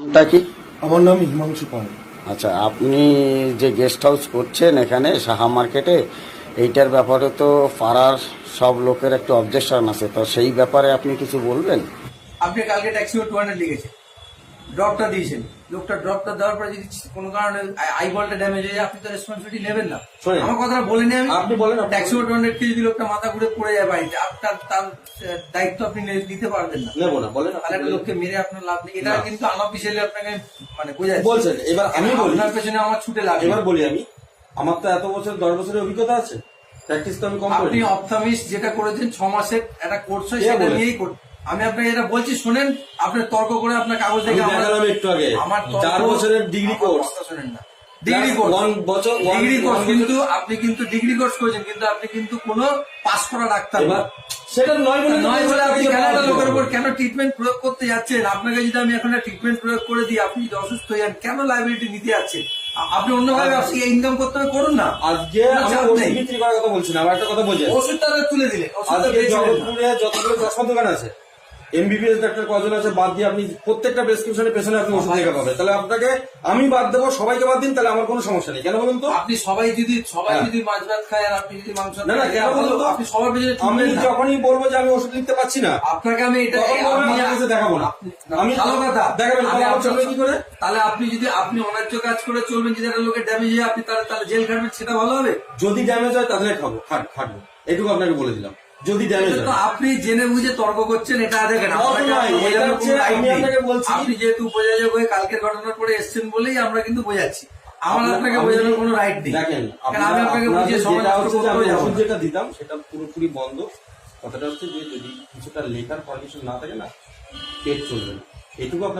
নামটা কি? আমার নাম হিমাংশু পাল। আচ্ছা আপনি যে গেস্ট হাউস করছেন এখানে সাহা মার্কেটে এইটার ব্যাপারে তো পাড়ার সব লোকের একটু অবজেকশন আছে। তো সেই ব্যাপারে আপনি কিছু বলবেন? আপনি কালকে ট্যাক্সি টু হান্ড্রেড লিখেছেন। ড্রপটা দিয়েছেন। লোকটা ড্রপটা দেওয়ার পরে যদি কোনো কারণে আই বলটা ড্যামেজ হয়ে যায় আপনি তো রেসপন্সিবিলিটি নেবেন না। আমার কথাটা বলিনি আমি আপনি বলেন, ট্যাক্সি টু হান্ড্রেড কে যদি লোকটা মাথা ঘুরে পড়ে যায় বাড়িতে আপনার তার দায়িত্ব আপনি নিতে পারবেন না। নেব না বলেন। তাহলে একটা লোককে মেরে আপনার লাভ নেই। এটা। কিন্তু আনঅফিসিয়ালি আপনাকে মানে বোঝায়। বলছেন এবার আমি বলি আপনার পেছনে আমার ছুটে লাগে এবার বলি আমি আমার তো এত বছর দশ বছরের অভিজ্ঞতা আছে। প্র্যাকটিস তো আমি কম আপনি করি অপথামিস যেটা করেছেন ছ মাসের একটা কোর্স হয় সেটা নিয়েই করুন আমি আপনাকে এটা বলছি শুনেন আপনি তর্ক করে আপনার কাগজ দেখে আমার- দেখালাম একটু আগে। আমার চার বছরের ডিগ্রি কোর্স শোনেন না। ডিগ্রি কোর্স বছর ডিগ্রি কোর্স কিন্তু আপনি কিন্তু ডিগ্রি কোর্স করেছেন কিন্তু আপনি কিন্তু কোনো পাস করা ডাক্তার এবার না। সেটা নয় বলে নয় বলে আপনি কেন লোকের উপর কেন ট্রিটমেন্ট প্রয়োগ করতে যাচ্ছেন? আপনাকে যদি আমি এখন ট্রিটমেন্ট প্রয়োগ করে দিই আপনি যদি অসুস্থ হয়ে যান কেন লাইবিলিটি নিতে যাচ্ছেন? আপনি অন্যভাবে ইনকাম করতে হবে করুন না। আজকে। বিক্রি করার কথা বলছি আমার একটা কথা বলছি। ওষুধটা তুলে দিলে ওষুধটা আজকে যতগুলো চশমা দোকান আছে এমবিবিএস ডাক্তার কজন আছে বাদ দিয়ে আপনি প্রত্যেকটা প্রেসক্রিপশনের পেছনে আপনি ওষুধ লেখা পাবেন। তাহলে আপনাকে আমি বাদ দেবো সবাইকে বাদ দিন তাহলে আমার কোনো সমস্যা নেই। কেন বলুন তো? আপনি সবাই যদি সবাই হ্যাঁ। যদি মাছ ভাত খায় আর আপনি যদি মাংস না না কেন বলুন তো? আপনি সবার পেছনে আমি যখনই বলব যে আমি ওষুধ লিখতে পারছি না আপনাকে আমি এটা আপনার কাছে দেখাবো না। আমি- ভালো কথা। দেখাবেন, চলবে কি করে? তাহলে আপনি যদি আপনি অন্যায্য কাজ করে চলবেন যদি একটা লোকের ড্যামেজ হয় আপনি তাহলে তাহলে জেল খাটবেন সেটা ভালো হবে? যদি ড্যামেজ হয় তাহলে খাব। খাট খাটবো। এটুকু আপনাকে বলে দিলাম। যদি ড্যামেজ তো আপনি জেনে বুঝে তর্ক করছেন এটা দেখেন আমি আপনাকে বলছি- আপনি যেহেতু উপযোজক হয়ে কালকের ঘটনার পরে এসছেন বলেই আমরা কিন্তু বোঝাচ্ছি। আমার আপনাকে বোঝানোর কোনো রাইট নেই। দেখেন আমি আপনাকে বুঝিয়ে সময় যেটা দিতাম সেটা পুরোপুরি বন্ধ। কথাটা হচ্ছে যে যদি কিছুটা লেখার পারমিশন না থাকে না পেট চলবে না।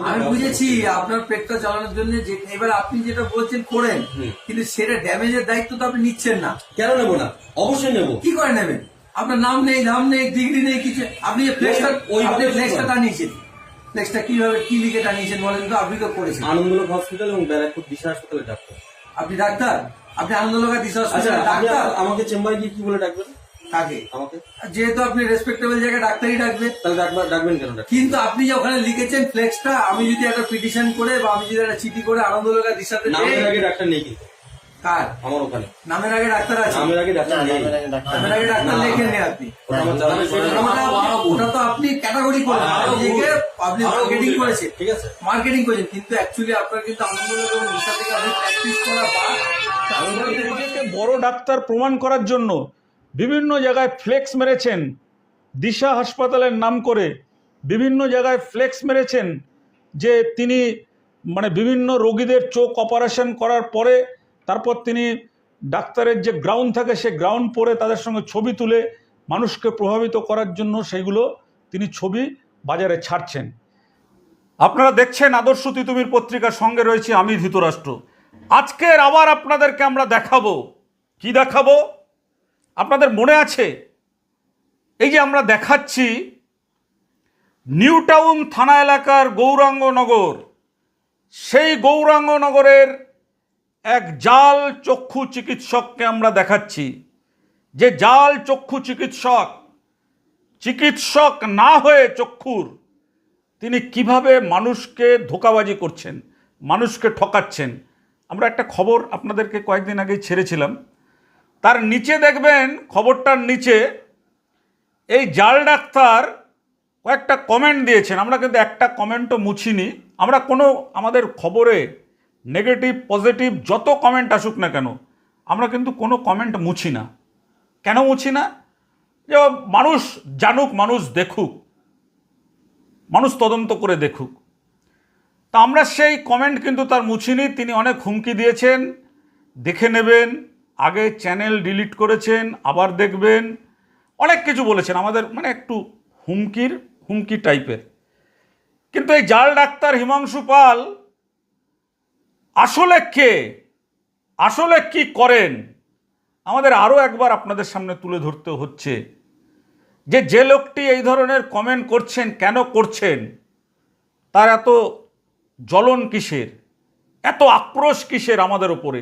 আমি বুঝেছি আপনার পেটটা চালানোর জন্য যে এবার আপনি যেটা বলছেন করেন কিন্তু সেটা ড্যামেজের দায়িত্ব তো আপনি নিচ্ছেন না। কেন নেব না? অবশ্যই নেব। কি করে নেবেন? আপনার নাম নেই নাম নেই ডিগ্রি নেই কিছু আপনি যে ফ্লেক্সটা ওই- আপনি ফ্লেক্সটা টানিয়েছেন ফ্লেক্সটা কীভাবে কি লিখে টানিয়েছেন বলেন তো আপনি তো করেছেন। আনন্দলোক হসপিটাল এবং ব্যারাকপুর দিশা হাসপাতালে ডাক্তার। আপনি ডাক্তার? আপনি আনন্দলোকা দিশা আচ্ছা ডাক্তার? আমাকে চেম্বারে গিয়ে কি বলে ডাকবেন? থাকে আমাকে। যেহেতু আপনি রেসপেক্টেবল জায়গায় ডাক্তারই ডাকবে তাহলে ডাকবেন ডাকবেন কেন কিন্তু আপনি যে ওখানে লিখেছেন ফ্লেক্সটা আমি যদি একটা পিটিশন করে বা আমি যদি একটা চিঠি করে আনন্দলোকা দিশাতে নামের আগে ডাক্তার নেই কিন্তু। কার? আমার ওখানে। নামের আগে ডাক্তার আছে? নামের আগে ডাক্তার নেই। নামের আগে ডাক্তার না। লেখেন নেই আপনি। ওটা ওটা তো আপনি ক্যাটাগরি করেন পাবলিক মার্কেটিং করেছে ঠিক আছে। মার্কেটিং করেছেন। কিন্তু অ্যাকচুয়ালি আপনার কিন্তু নিশা থেকে আপনি প্র্যাকটিস করা বা বড় ডাক্তার প্রমাণ করার জন্য বিভিন্ন জায়গায় ফ্লেক্স মেরেছেন। দিশা হাসপাতালের নাম করে বিভিন্ন জায়গায় ফ্লেক্স মেরেছেন যে তিনি মানে বিভিন্ন রোগীদের চোখ অপারেশন করার পরে তারপর তিনি ডাক্তারের যে গ্রাউন্ড থাকে সে গ্রাউন্ড পরে তাদের সঙ্গে ছবি তুলে মানুষকে প্রভাবিত করার জন্য সেইগুলো তিনি ছবি বাজারে ছাড়ছেন। আপনারা দেখছেন আদর্শ তিতুমির পত্রিকার সঙ্গে রয়েছে আমি ধৃতরাষ্ট্র। আজকের আবার আপনাদেরকে আমরা দেখাবো। কি দেখাবো? আপনাদের মনে আছে? এই যে আমরা দেখাচ্ছি নিউ টাউন থানা এলাকার গৌরাঙ্গনগর। সেই গৌরাঙ্গনগরের এক জাল চক্ষু চিকিৎসককে আমরা দেখাচ্ছি। যে জাল চক্ষু চিকিৎসক চিকিৎসক না হয়ে চক্ষুর, তিনি কীভাবে মানুষকে ধোকাবাজি করছেন, মানুষকে ঠকাচ্ছেন, আমরা একটা খবর আপনাদেরকে কয়েকদিন আগেই ছেড়েছিলাম। তার নিচে দেখবেন, খবরটার নিচে এই জাল ডাক্তার কয়েকটা কমেন্ট দিয়েছেন। আমরা কিন্তু একটা কমেন্টও মুছিনি। আমরা কোনো আমাদের খবরে নেগেটিভ, পজিটিভ, যত কমেন্ট আসুক না কেন, আমরা কিন্তু কোনো কমেন্ট মুছি না। কেন মুছি না? যে মানুষ জানুক, মানুষ দেখুক, মানুষ তদন্ত করে দেখুক। তা আমরা সেই কমেন্ট কিন্তু তার মুছিনি, তিনি অনেক হুমকি দিয়েছেন, দেখে নেবেন, আগে চ্যানেল ডিলিট করেছেন, আবার দেখবেন, অনেক কিছু বলেছেন, আমাদের মানে একটু হুমকির, হুমকি টাইপের কিন্তু এই জাল ডাক্তার হিমাংশু পাল আসলে কে? আসলে কি করেন? আমাদের আরও একবার আপনাদের সামনে তুলে ধরতে হচ্ছে যে যে লোকটি এই ধরনের কমেন্ট করছেন, কেন করছেন? তার এত জ্বলন কিসের? এত আক্রোশ কিসের আমাদের ওপরে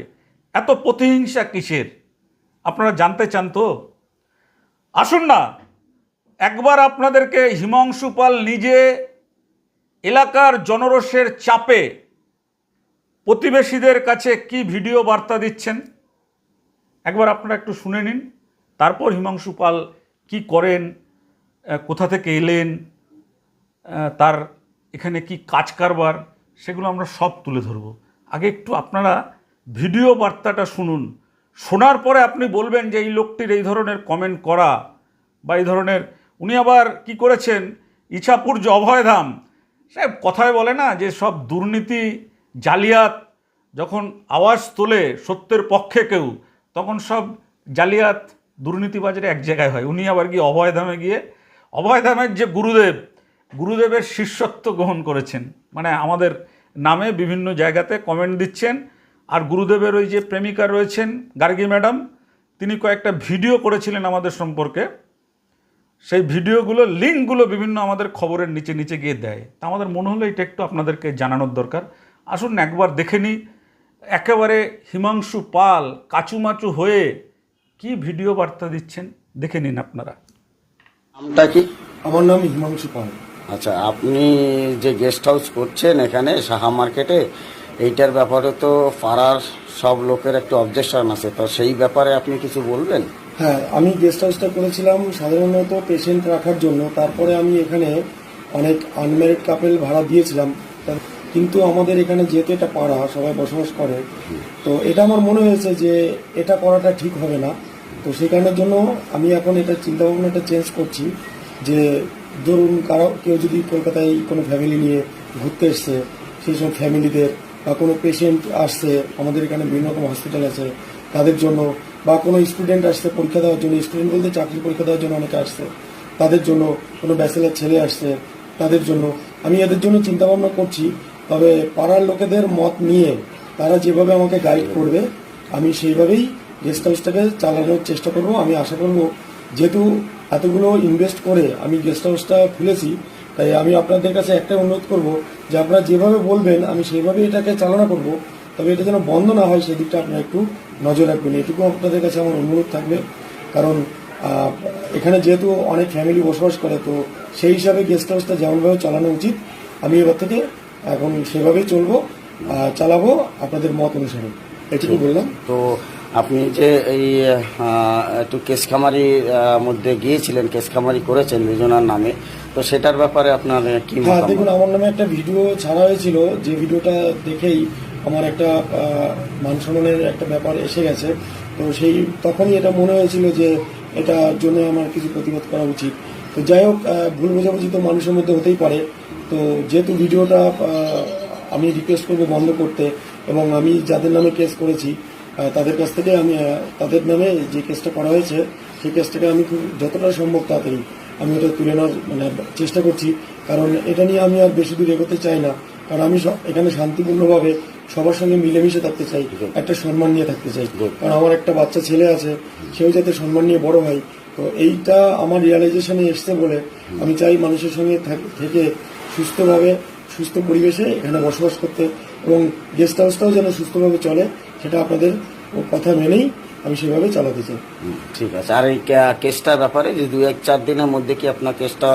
এত প্রতিহিংসা কিসের? আপনারা জানতে চান তো? আসুন না, একবার আপনাদেরকে হিমাংশু পাল নিজে এলাকার জনরোষের চাপে প্রতিবেশীদের কাছে কি ভিডিও বার্তা দিচ্ছেন? একবার আপনারা একটু শুনে নিন। তারপর হিমাংশু পাল কী করেন? কোথা থেকে এলেন? তার এখানে কি কাজ কারবার? সেগুলো আমরা সব তুলে ধরব। আগে একটু আপনারা ভিডিও বার্তাটা শুনুন। শোনার পরে আপনি বলবেন যে এই লোকটির এই ধরনের কমেন্ট করা বা এই ধরনের, উনি আবার কি করেছেন? ইছাপুর যে অভয়ধাম সে কথায় বলে না যে সব দুর্নীতি জালিয়াত, যখন আওয়াজ তোলে সত্যের পক্ষে কেউ, তখন সব জালিয়াত দুর্নীতিবাজের এক জায়গায় হয়। উনি আবার গিয়ে অভয়ধামে গিয়ে অভয়ধামের যে গুরুদেব, গুরুদেবের শিষ্যত্ব গ্রহণ করেছেন। মানে আমাদের নামে বিভিন্ন জায়গাতে কমেন্ট দিচ্ছেন। আর গুরুদেবের ওই যে প্রেমিকা রয়েছেন, গার্গী ম্যাডাম, তিনি কয়েকটা ভিডিও করেছিলেন আমাদের সম্পর্কে। সেই ভিডিওগুলো, লিঙ্কগুলো বিভিন্ন আমাদের খবরের নিচে নিচে গিয়ে দেয়। তা আমাদের মনে হলো এটা একটু আপনাদেরকে জানানোর দরকার। আসুন না একবার দেখে নিই। একেবারে হিমাংশু পাল কাচুমাচু হয়ে কি ভিডিও বার্তা দিচ্ছেন? দেখে নিন আপনারা। নামটা কি? আমার নাম হিমাংশু পাল। আচ্ছা আপনি যে গেস্ট হাউস করছেন এখানে সাহা মার্কেটে এইটার ব্যাপারে তো পাড়ার সব লোকের একটু অবজেকশন আছে। তো সেই ব্যাপারে আপনি কিছু বলবেন? হ্যাঁ আমি গেস্ট হাউসটা করেছিলাম সাধারণত পেশেন্ট রাখার জন্য। তারপরে আমি এখানে অনেক আনম্যারিড কাপেল ভাড়া দিয়েছিলাম। কিন্তু আমাদের এখানে যেহেতু এটা পাড়া, সবাই বসবাস করে, তো এটা আমার মনে হয়েছে যে এটা করাটা ঠিক হবে না। তো কারণের জন্য আমি এখন এটা চিন্তা ভাবনাটা চেঞ্জ করছি যে ধরুন কারও, কেউ যদি কলকাতায় কোনো ফ্যামিলি নিয়ে ঘুরতে এসছে, সেই সব ফ্যামিলিদের বা কোনো পেশেন্ট আসছে, আমাদের এখানে বিভিন্ন রকম হসপিটাল আছে, তাদের জন্য বা কোনো স্টুডেন্ট আসছে পরীক্ষা দেওয়ার জন্য স্টুডেন্ট বলতে চাকরি পরীক্ষা দেওয়ার জন্য অনেকে আসছে, তাদের জন্য কোনো ব্যাচেলার ছেলে আসছে, তাদের জন্য। আমি এদের জন্য চিন্তা ভাবনা করছি তবে পাড়ার লোকেদের মত নিয়ে তারা যেভাবে আমাকে গাইড করবে, আমি সেইভাবেই গেস্ট হাউসটাকে চালানোর চেষ্টা করব। আমি আশা করব, যেহেতু এতগুলো ইনভেস্ট করে আমি গেস্ট হাউসটা খুলেছি, তাই আমি আপনাদের কাছে একটাই অনুরোধ করব যে আপনারা যেভাবে বলবেন, আমি সেইভাবেই এটাকে চালনা করব। তবে এটা যেন বন্ধ না হয়, সেদিকটা আপনারা একটু নজর রাখবেন। এটুকু আপনাদের কাছে আমার অনুরোধ থাকবে। কারণ এখানে যেহেতু অনেক ফ্যামিলি বসবাস করে, তো সেই হিসাবে গেস্ট হাউসটা যেমনভাবে চালানো উচিত, আমি এবার থেকে এখন সেভাবেই চলবো চালাবো আপনাদের মত অনুসারে। এটুকু বললাম। তো আপনি যে এই একটু কেসখামারির মধ্যে গিয়েছিলেন কেসখামারি করেছেন দুজনার নামে তো সেটার ব্যাপারে আপনার কি হ্যাঁ দেখুন আমার নামে একটা ভিডিও ছাড়া হয়েছিল। যে ভিডিওটা দেখেই আমার একটা আহ, মান সম্মানের একটা ব্যাপার এসে গেছে। তো সেই তখনই এটা মনে হয়েছিল যে এটার জন্য আমার কিছু প্রতিবাদ করা উচিত। তো যাই হোক ভুল বোঝাবুঝি তো মানুষের মধ্যে হতেই পারে। তো যেহেতু ভিডিওটা আমি রিকোয়েস্ট করব বন্ধ করতে এবং আমি যাদের নামে কেস করেছি তাদের কাছ থেকে আমি তাদের নামে যে কেসটা করা হয়েছে, সেই কেসটাকে আমি যতটা সম্ভব তাড়াতাড়ি আমি ওটা তুলে নেওয়ার মানে চেষ্টা করছি। কারণ এটা নিয়ে আমি আর বেশি দূর এগোতে চাই না। কারণ আমি এখানে শান্তিপূর্ণভাবে সবার সঙ্গে মিলেমিশে থাকতে চাই, একটা সম্মান নিয়ে থাকতে চাই। কারণ আমার একটা বাচ্চা ছেলে আছে, সেও যাতে সম্মান নিয়ে বড় হয়। তো এইটা আমার রিয়ালাইজেশনে এসছে বলে আমি চাই মানুষের সঙ্গে থেকে সুস্থভাবে সুস্থ পরিবেশে এখানে বসবাস করতে এবং গেস্ট হাউসটাও যেন সুস্থভাবে চলে সেটা আপনাদের কথা মেনেই আমি সেভাবে চালাতে চাই। ঠিক আছে। আর এই কেসটার ব্যাপারে যে দু এক চার দিনের মধ্যে কি আপনার কেসটা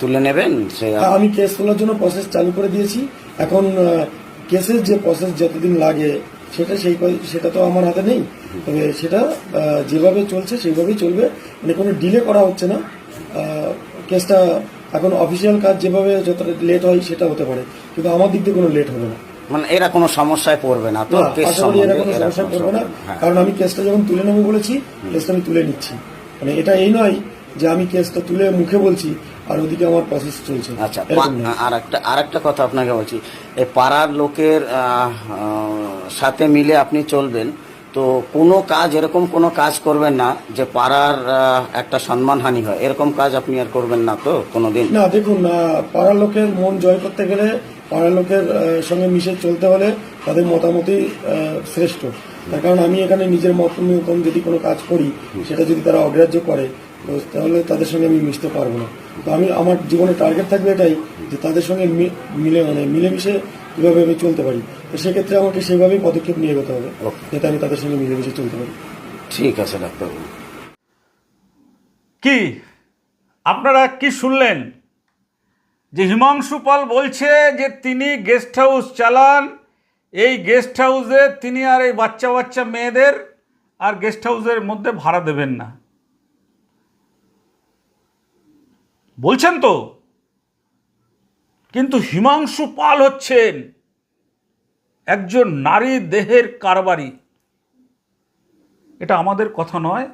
তুলে নেবেন? সে আমি কেস তোলার জন্য প্রসেস চালু করে দিয়েছি। এখন কেসের যে প্রসেস যতদিন লাগে সেটা সেই সেটা তো আমার হাতে নেই। তবে সেটা যেভাবে চলছে সেইভাবেই চলবে। মানে কোনো ডিলে করা হচ্ছে না। কেসটা এখন অফিসিয়াল কাজ যেভাবে যতটা লেট হয় সেটা হতে পারে কিন্তু আমার দিক দিয়ে কোনো লেট হবে না। মানে এরা কোনো সমস্যায় পড়বে না তো কেস কোনো সম্বন্ধে এরা সমস্যা কোনো করবে না। হ্যাঁ। কারণ আমি কেসটা যখন তুলে নেব বলেছি কেসটা আমি তুলে নিচ্ছি। মানে এটা এই নয় যে আমি কেসটা তুলে মুখে বলছি আর ওদিকে আমার প্রসেস চলছে। আচ্ছা। আর একটা আর একটা কথা আপনাকে বলছি। এই পাড়ার লোকের সাথে মিলে আপনি চলবেন তো কোনো কাজ, এরকম কোনো কাজ করবেন না যে পাড়ার একটা সম্মানহানি হয়। এরকম কাজ আপনি আর করবেন না তো কোনোদিন? না, দেখুন পাড়ার লোকের মন জয় করতে গেলে পাড়ার লোকের সঙ্গে মিশে চলতে হলে তাদের মতামতই শ্রেষ্ঠ। তার কারণ আমি এখানে নিজের মত মতন যদি কোনো কাজ করি, সেটা যদি তারা অগ্রাহ্য করে, তো তাহলে তাদের সঙ্গে আমি মিশতে পারব না। তো আমি, আমার জীবনে টার্গেট থাকবে এটাই যে তাদের সঙ্গে মিলে মানে মিলেমিশে কীভাবে আমি চলতে পারি? তো সেক্ষেত্রে আমাকে সেভাবেই পদক্ষেপ নিয়ে যেতে হবে. যাতে আমি তাদের সঙ্গে মিলেমিশে চলতে পারি। ঠিক আছে ডাক্তারবাবু। কি? আপনারা কি শুনলেন? যে হিমাংশু পাল বলছে যে তিনি গেস্ট হাউস চালান এই গেস্ট হাউসে তিনি আর এই বাচ্চা বাচ্চা মেয়েদের আর গেস্ট হাউসের মধ্যে ভাড়া দেবেন না। বলছেন তো? কিন্তু হিমাংশু পাল হচ্ছেন একজন নারী দেহের কারবারি। এটা আমাদের কথা নয়,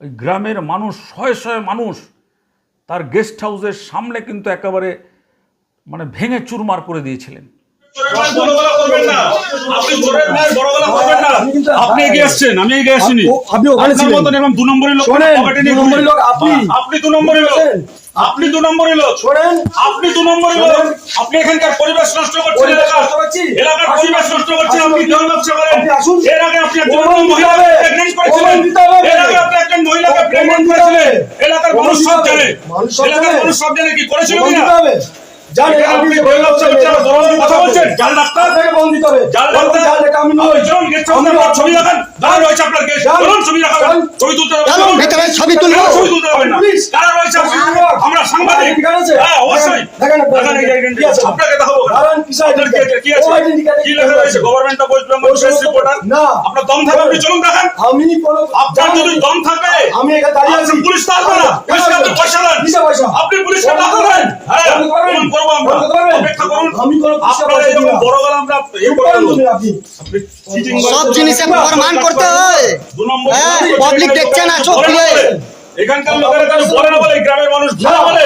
ওই গ্রামের মানুষ, শয়ে শয়ে মানুষ, তার গেস্ট হাউসের সামনে কিন্তু একেবারে মানে ভেঙে চুরমার করে দিয়েছিলেন। আপনি এগিয়ে আসছেন আমি এগিয়ে আসিনি। আপনি ওখানে মতন এরকম দু নম্বরই লোক শোনেন, পকেটে নিয়ে দু নম্বরই ঘুরছে। লোক আপনি। আপনি দু নম্বরই লোক। আপনি দু নম্বরই লোক। শোনেন। আপনি দু নম্বরই লোক। আপনি এখানকার পরিবেশ নষ্ট করছেন এলাকার নষ্ট করছি? এলাকার আসুন। পরিবেশ নষ্ট করছেন আপনি দেহ ব্যবসা করেন এর আগে আপনি একজন প্রমাণ দিতে মহিলাকে হবে। প্রেগনেন্ট করেছিলেন। এর আগে আপনি একজন মহিলাকে প্রেগনেন্ট করেছিলেন। এলাকার মানুষ সব জানে। এলাকার মানুষ সব জানে কি করেছিল আপনি আমি আমি ছবি তুলতে না। পুলিশ। কারা রয়েছে পুলিশ। আমরা সাংবাদিক। হ্যাঁ অবশ্যই দেখেন, দেখেন, দেখেন, এই দেখেন, identity কি আছে? আপনাকে দেখাবো দাঁড়ান, কিসের আপনার কি আছে? কি আছে? ও identity card এ কি কি লেখা রয়েছে? Government of West Bengal press reporter না। আপনার দম থাকে আপনি চলুন দেখান। আমি কোনো আপনার যদি দম থাকে আমি এখানে দাঁড়িয়ে আছি। পুলিশ তো আসবে না। পুলিশকে আপনি পয়সা দেন। আপনি পুলিশকে টাকা দেন। হ্যাঁ। বন্ধ করবেন। ফোন করব আমরা। অপেক্ষা করুন। আপনারা এরকম বড় গলা আমরা সব জিনিসের জিনিসে প্রমাণ করতে হয়। পাবলিক হ্যাঁ, বলে, public দেখছে না, চোখ দিয়ে। এখানকার লোকেরা বলে না বলে গ্রামের মানুষ ভালো বলে?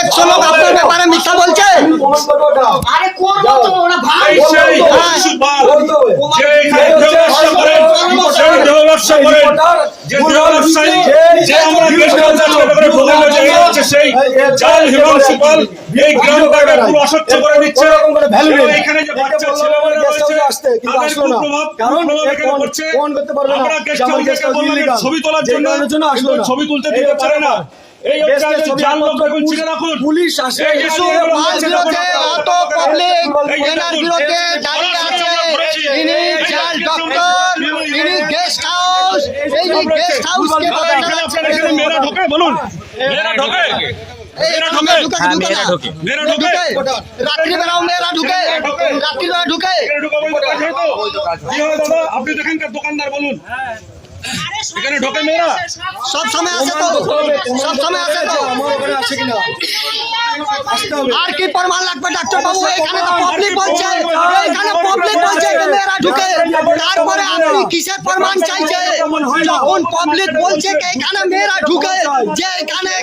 একশো লোক আপনার ব্যাপারে মিথ্যা বলছে। আমি প্রমাণ করব ওটা। আরে কোন তো ওরা ভাই সেই হ্যাঁ। যে এখানে দেহ ব্যবসা করেন, সেই দেহ ব্যবসা করেন, যে দেহ ব্যবসায়ী, যে আমরা গেস্ট হাউসে ব্যাপারে প্রধান হয়েছে, হচ্ছে সেই জাল হিমাংশু পাল, এই গ্রামটাকে পুরো অস্বচ্ছ করে দিচ্ছে। এখানে যে বাচ্চা একে আসতে, কিন্তু আসলো না। কারণ। প্রমাণ করতে পারবে না। যে illegal। ছবি তোলার জন্য, আসলো না। ছবি তুলতে দিতে পারে না। পুলিশ আসে পাবলিক এনার বিরুদ্ধে দাঁড়িয়ে আছে ডক্টর। গেস্ট হাউস এই গেস্ট হাউস কে বলুন মেয়েরা ঢোকে হয় আপনি এখানকার দোকানদার বলুন। এখানে ঢোকে মেয়েরা সব সময় আসে তো সব সময় তো আছে হবে আর কি প্রমাণ লাগবে ডাক্তার বাবু এখানে তো পাবলিক বলছে এখানে পাবলিক বলছে যে মেয়েরা ঢুকে তারপরে আপনি কিসের প্রমাণ চাইছে যখন পাবলিক বলছে যে এখানে মেয়েরা ঢুকে যে এখানে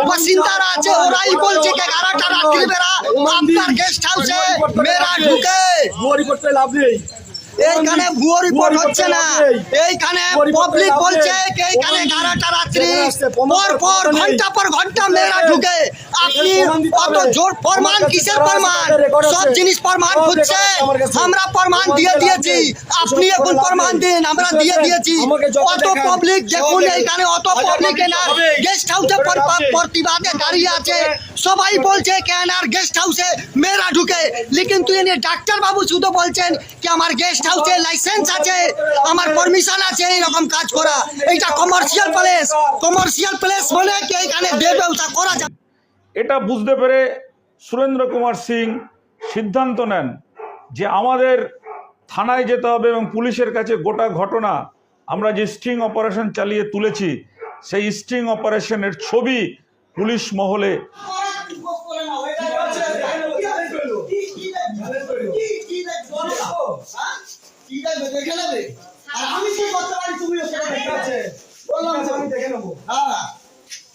বাসিন্দারা আছে ওরাই বলছে যে এগারোটা রাত্রি বেলা আপনার গেস্ট হাউসে মেয়েরা ঢুকে লাভ নেই এইখানে ভুয়ো রিপোর্ট হচ্ছে না। এইখানে পাবলিক বলছে এইখানে এগারোটা রাত্রি পর পর ঘণ্টা পর ঘণ্টা মেয়েরা ঢুকে। আপনি অত জোর প্রমাণ কিসের প্রমাণ? সব জিনিস প্রমাণ হচ্ছে। আমরা প্রমাণ দিয়ে দিয়েছি। আপনি এখন প্রমাণ দিন আমরা দিয়ে দিয়েছি। অত পাবলিক দেখুন এইখানে অত পাবলিক এনার গেস্ট হাউসে প্রতিবাদে দাঁড়িয়ে আছে। সবাই বলছে কেন আর গেস্ট হাউসে মেয়েরা ঢুকে? লেকিন তুই এনে ডাক্তার বাবু শুধু বলছেন কি আমার গেস্ট হাউসে লাইসেন্স আছে, আমার পারমিশন আছে এইরকম কাজ করা। এইটা কমার্শিয়াল প্লেস কমার্শিয়াল প্লেস বলে কি? এখানে ব্যবসা করা যায়। এটা বুঝতে পেরে সুরেন্দ্র কুমার সিং সিদ্ধান্ত নেন যে আমাদের থানায় যেতে হবে এবং পুলিশের কাছে গোটা ঘটনা আমরা যে স্ট্রিং অপারেশন চালিয়ে তুলেছি, সেই স্ট্রিং অপারেশনের ছবি পুলিশ মহলে আমি কি করতে পারি তুমি বললাম তো। আমি দেখে নেব। হ্যাঁ।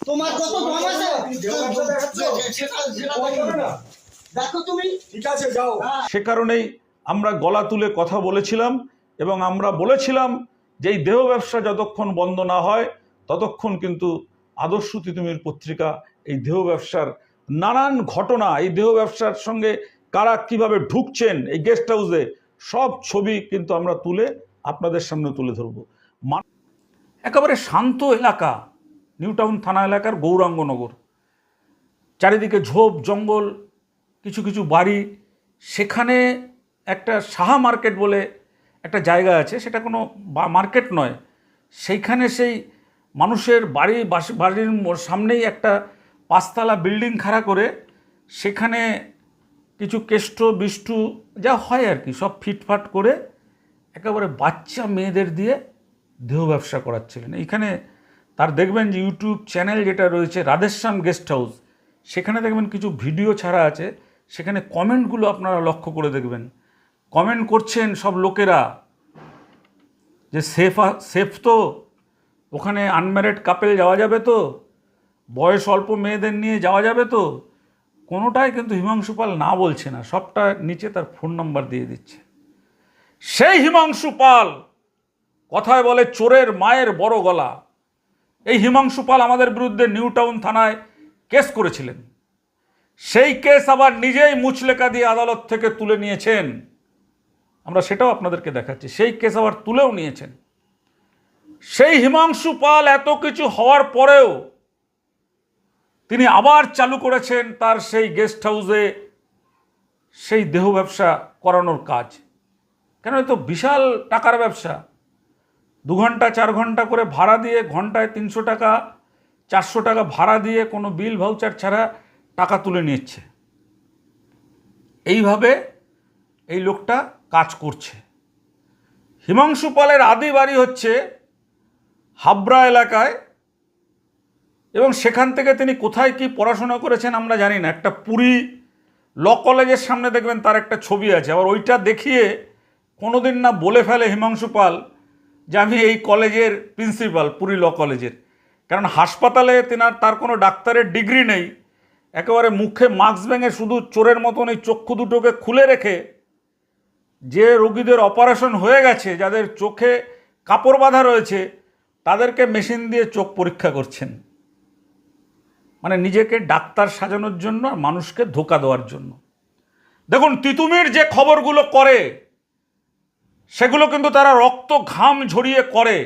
তোমার কত দম আছে? সেটা- সেটা দেখো। দেখো তুমি। ঠিক আছে যাও। সে কারণেই আমরা গলা তুলে কথা বলেছিলাম এবং আমরা বলেছিলাম যে এই দেহ ব্যবসা যতক্ষণ বন্ধ না হয় ততক্ষণ কিন্তু আদর্শ তিতুমির পত্রিকা এই দেহ ব্যবসার নানান ঘটনা এই দেহ ব্যবসার সঙ্গে কারা কীভাবে ঢুকছেন এই গেস্ট হাউসে সব ছবি কিন্তু আমরা তুলে আপনাদের সামনে তুলে ধরব। একেবারে শান্ত এলাকা নিউ টাউন থানা এলাকার গৌরাঙ্গনগর। চারিদিকে ঝোপ, জঙ্গল, কিছু কিছু বাড়ি। সেখানে একটা সাহা মার্কেট বলে একটা জায়গা আছে, সেটা কোনো মার্কেট নয়। সেইখানে সেই মানুষের বাড়ি বাড়ির সামনেই একটা পাঁচতলা বিল্ডিং খাড়া করে সেখানে কিছু কেষ্ট, বিষ্টু, যা হয় আর কি, সব ফিটফাট করে একেবারে বাচ্চা মেয়েদের দিয়ে দেহ ব্যবসা করাচ্ছিলেন। এইখানে তার দেখবেন যে ইউটিউব চ্যানেল যেটা রয়েছে, রাধেশ্যাম গেস্ট হাউস সেখানে দেখবেন কিছু ভিডিও ছাড়া আছে, সেখানে কমেন্টগুলো আপনারা লক্ষ্য করে দেখবেন। কমেন্ট করছেন সব লোকেরা যে সেফ সেফ তো, ওখানে আনম্যারিড কাপেল যাওয়া যাবে তো, বয়স অল্প মেয়েদের নিয়ে যাওয়া যাবে তো কোনোটাই কিন্তু হিমাংশু পাল না বলছে না, সবটা নিচে তার ফোন নাম্বার দিয়ে দিচ্ছে। সেই হিমাংশু পাল কথায় বলে চোরের মায়ের বড় গলা। এই হিমাংশু পাল আমাদের বিরুদ্ধে নিউ টাউন থানায় কেস করেছিলেন। সেই কেস আবার নিজেই মুচলেকা দিয়ে আদালত থেকে তুলে নিয়েছেন। আমরা সেটাও আপনাদেরকে দেখাচ্ছি, সেই কেস আবার তুলেও নিয়েছেন। সেই হিমাংশু পাল এত কিছু হওয়ার পরেও তিনি আবার চালু করেছেন তার সেই গেস্ট হাউসে সেই দেহ ব্যবসা করানোর কাজ। কেন তো বিশাল টাকার ব্যবসা। দু ঘণ্টা, চার ঘণ্টা করে ভাড়া দিয়ে ঘন্টায় তিনশো টাকা, চারশো টাকা ভাড়া দিয়ে কোনো বিল ভাউচার ছাড়া টাকা তুলে নিচ্ছে। এইভাবে এই লোকটা কাজ করছে। হিমাংশু পালের আদি বাড়ি হচ্ছে হাবড়া এলাকায় এবং সেখান থেকে তিনি কোথায় কি পড়াশোনা করেছেন আমরা জানি না। একটা পুরী ল কলেজের সামনে দেখবেন তার একটা ছবি আছে। আবার ওইটা দেখিয়ে কোনোদিন না বলে ফেলে হিমাংশু পাল যে আমি এই কলেজের প্রিন্সিপাল, পুরী ল কলেজের। কারণ হাসপাতালে তেনার তার কোনো ডাক্তারের ডিগ্রি নেই। একেবারে মুখে মাস্ক ভেঙে শুধু চোরের মতন এই চক্ষু দুটোকে খুলে রেখে যে রোগীদের অপারেশন হয়ে গেছে, যাদের চোখে কাপড় বাঁধা রয়েছে, তাদেরকে মেশিন দিয়ে চোখ পরীক্ষা করছেন। মানে নিজেকে ডাক্তার সাজানোর জন্য আর মানুষকে ধোকা দেওয়ার জন্য। দেখুন, তিতুমির যে খবরগুলো করে, সেগুলো কিন্তু তারা রক্ত ঘাম ঝরিয়ে করে।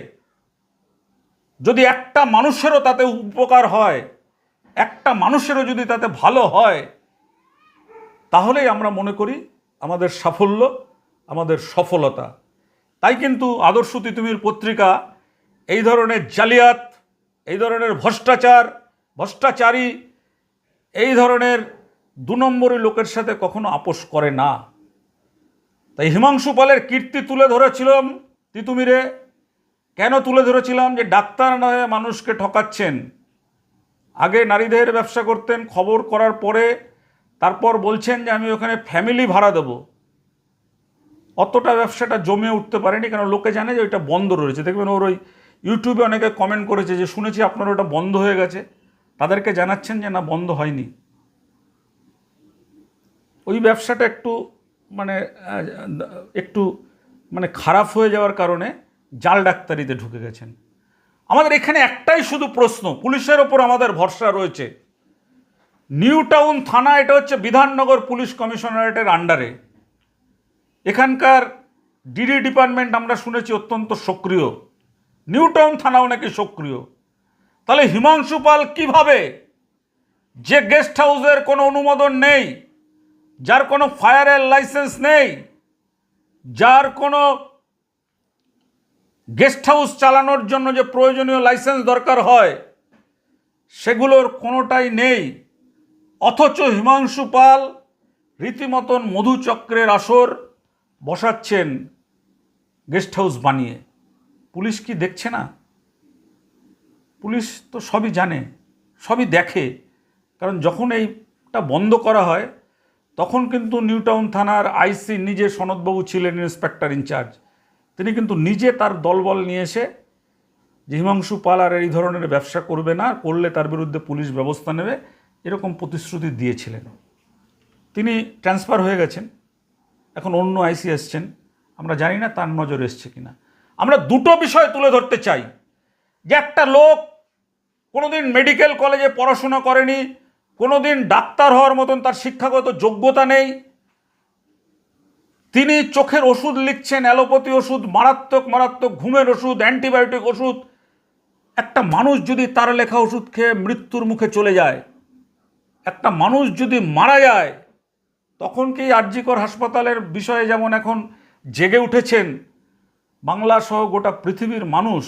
যদি একটা মানুষেরও তাতে উপকার হয়, একটা মানুষেরও যদি তাতে ভালো হয়, তাহলেই আমরা মনে করি আমাদের সাফল্য, আমাদের সফলতা। তাই কিন্তু আদর্শ তিতুমির পত্রিকা এই ধরনের জালিয়াত, এই ধরনের ভ্রষ্টাচার ভ্রষ্টাচারী এই ধরনের দু নম্বরী লোকের সাথে কখনো আপোষ করে না। তাই হিমাংশু পালের কীর্তি তুলে ধরেছিলাম তিতুমিরে। কেন তুলে ধরেছিলাম? যে ডাক্তার নয় মানুষকে ঠকাচ্ছেন। আগে নারীদের ব্যবসা করতেন, খবর করার পরে তারপর বলছেন যে আমি ওখানে ফ্যামিলি ভাড়া দেবো। অতটা ব্যবসাটা জমে উঠতে পারেনি কারণ লোকে জানে যে ওইটা বন্ধ রয়েছে। দেখবেন ওর ওই ইউটিউবে অনেকে কমেন্ট করেছে যে, শুনেছি আপনার ওটা বন্ধ হয়ে গেছে। তাদেরকে জানাচ্ছেন যে না, বন্ধ হয়নি। ওই ব্যবসাটা একটু মানে একটু মানে খারাপ হয়ে যাওয়ার কারণে জাল ডাক্তারিতে ঢুকে গেছেন। আমাদের এখানে একটাই শুধু প্রশ্ন, পুলিশের ওপর আমাদের ভরসা রয়েছে। নিউ টাউন থানা, এটা হচ্ছে বিধাননগর পুলিশ কমিশনারেটের আন্ডারে। এখানকার ডিডি ডিপার্টমেন্ট আমরা শুনেছি অত্যন্ত সক্রিয়। নিউ টাউন থানাও নাকি সক্রিয়। তাহলে হিমাংশু পাল কীভাবে? যে গেস্ট হাউসের কোনো অনুমোদন নেই, যার কোনো ফায়ারের লাইসেন্স নেই, যার কোনো গেস্ট হাউস চালানোর জন্য যে প্রয়োজনীয় লাইসেন্স দরকার হয়, সেগুলোর কোনোটাই নেই। অথচ হিমাংশু পাল রীতিমতন মধুচক্রের আসর বসাচ্ছেন গেস্ট হাউস বানিয়ে। পুলিশ কি দেখছে না? পুলিশ তো সবই জানে, সবই দেখে। কারণ যখন এইটা বন্ধ করা হয়, তখন কিন্তু নিউ টাউন থানার আইসি নিজে সনদবাবু ছিলেন ইন্সপেক্টর ইনচার্জ। তিনি কিন্তু নিজে তার দলবল নিয়ে এসে যে হিমাংশু পাল আর এই ধরনের ব্যবসা করবে না, করলে তার বিরুদ্ধে পুলিশ ব্যবস্থা নেবে, এরকম প্রতিশ্রুতি দিয়েছিলেন। তিনি ট্রান্সফার হয়ে গেছেন, এখন অন্য আইসি এসছেন। আমরা জানি না তার নজর এসছে কিনা। আমরা দুটো বিষয় তুলে ধরতে চাই। যে একটা লোক কোনোদিন মেডিকেল কলেজে পড়াশোনা করেনি কোনো দিন ডাক্তার হওয়ার মতন তার শিক্ষাগত যোগ্যতা নেই। তিনি চোখের ওষুধ লিখছেন, অ্যালোপ্যাথি ওষুধ, মারাত্মক মারাত্মক ঘুমের ওষুধ, অ্যান্টিবায়োটিক ওষুধ। একটা মানুষ যদি তার লেখা ওষুধ খেয়ে মৃত্যুর মুখে চলে যায়, একটা মানুষ যদি মারা যায়, তখন কি আরজিকর হাসপাতালের বিষয়ে যেমন এখন জেগে উঠেছেন বাংলা সহ গোটা পৃথিবীর মানুষ,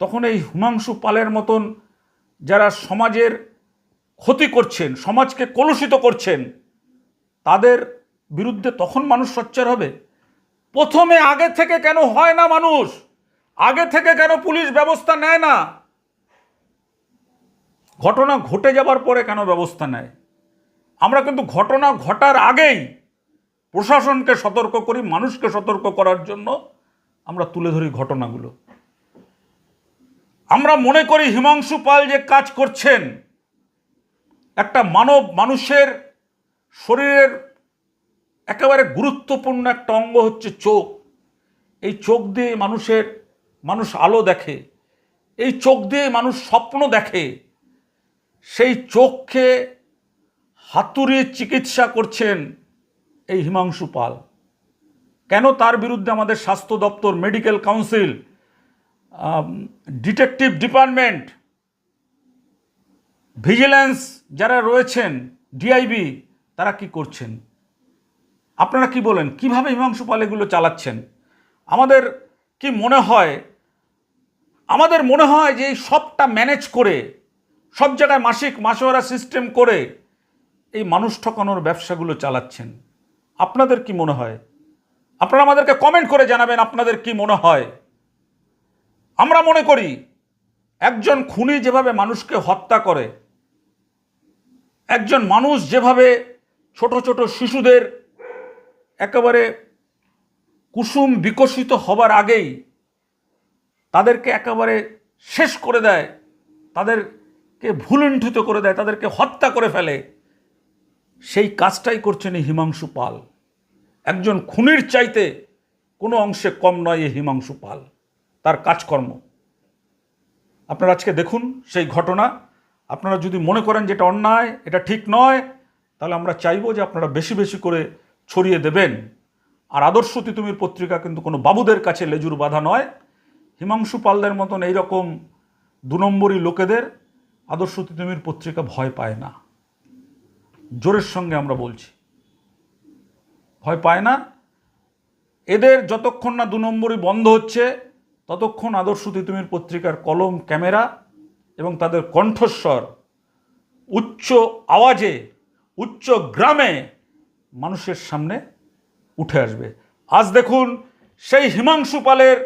তখন এই হুমাংশু পালের মতন যারা সমাজের ক্ষতি করছেন, সমাজকে কলুষিত করছেন, তাদের বিরুদ্ধে তখন মানুষ সোচ্চার হবে? প্রথমে আগে থেকে কেন হয় না মানুষ? আগে থেকে কেন পুলিশ ব্যবস্থা নেয় না? ঘটনা ঘটে যাবার পরে কেন ব্যবস্থা নেয়? আমরা কিন্তু ঘটনা ঘটার আগেই প্রশাসনকে সতর্ক করি, মানুষকে সতর্ক করার জন্য আমরা তুলে ধরি ঘটনাগুলো। আমরা মনে করি হিমাংশু পাল যে কাজ করছেন, একটা মানব মানুষের শরীরের একেবারে গুরুত্বপূর্ণ একটা অঙ্গ হচ্ছে চোখ। এই চোখ দিয়ে মানুষের, মানুষ আলো দেখে, এই চোখ দিয়ে মানুষ স্বপ্ন দেখে, সেই চোখকে হাতুড়িয়ে চিকিৎসা করছেন এই হিমাংশু পাল। কেন তার বিরুদ্ধে আমাদের স্বাস্থ্য দপ্তর, medical council detective department vigilance যারা রয়েছেন ডিআইবি তারা কি করছেন? আপনারা কি বলেন? কীভাবে হিমাংশু পাল এগুলো চালাচ্ছেন? আমাদের কি মনে হয়? আমাদের মনে হয় যে সবটা ম্যানেজ করে, সব জায়গায় মাসিক মাসোয়ারা সিস্টেম করে এই মানুষ ঠকানোর ব্যবসাগুলো চালাচ্ছেন। আপনাদের কি মনে হয়? আপনারা আমাদেরকে কমেন্ট করে জানাবেন আপনাদের কি মনে হয়? আমরা মনে করি, একজন খুনি যেভাবে মানুষকে হত্যা করে, একজন মানুষ যেভাবে ছোট ছোট শিশুদের একেবারে কুসুম বিকশিত হবার আগেই তাদেরকে একেবারে শেষ করে দেয়, তাদেরকে ভুলুণ্ঠিত করে দেয়, তাদেরকে হত্যা করে ফেলে, সেই কাজটাই করছেন এই হিমাংশু পাল। একজন খুনির চাইতে কোনো অংশে কম নয় এই হিমাংশু পাল। তার কাজকর্ম। আপনারা আজকে দেখুন সেই ঘটনা। আপনারা যদি মনে করেন যেটা অন্যায়, এটা ঠিক নয়, তাহলে আমরা চাইব যে আপনারা বেশি বেশি করে ছড়িয়ে দেবেন। আর আদর্শ তিতুমির পত্রিকা কিন্তু কোনো বাবুদের কাছে লেজুর বাধা নয়। হিমাংশু পালদের মতন এইরকম দু নম্বরই লোকেদের আদর্শ তিতুমির পত্রিকা ভয় পায় না। জোরের সঙ্গে আমরা বলছি, ভয় পায় না। এদের যতক্ষণ না দু নম্বরই বন্ধ হচ্ছে ততক্ষণ আদর্শ তিতুমির পত্রিকার কলম, ক্যামেরা এবং তাদের কণ্ঠস্বর উচ্চ আওয়াজে, উচ্চ গ্রামে মানুষের সামনে উঠে আসবে। আজ দেখুন সেই হিমাংশু পালের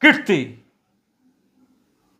কীর্তি।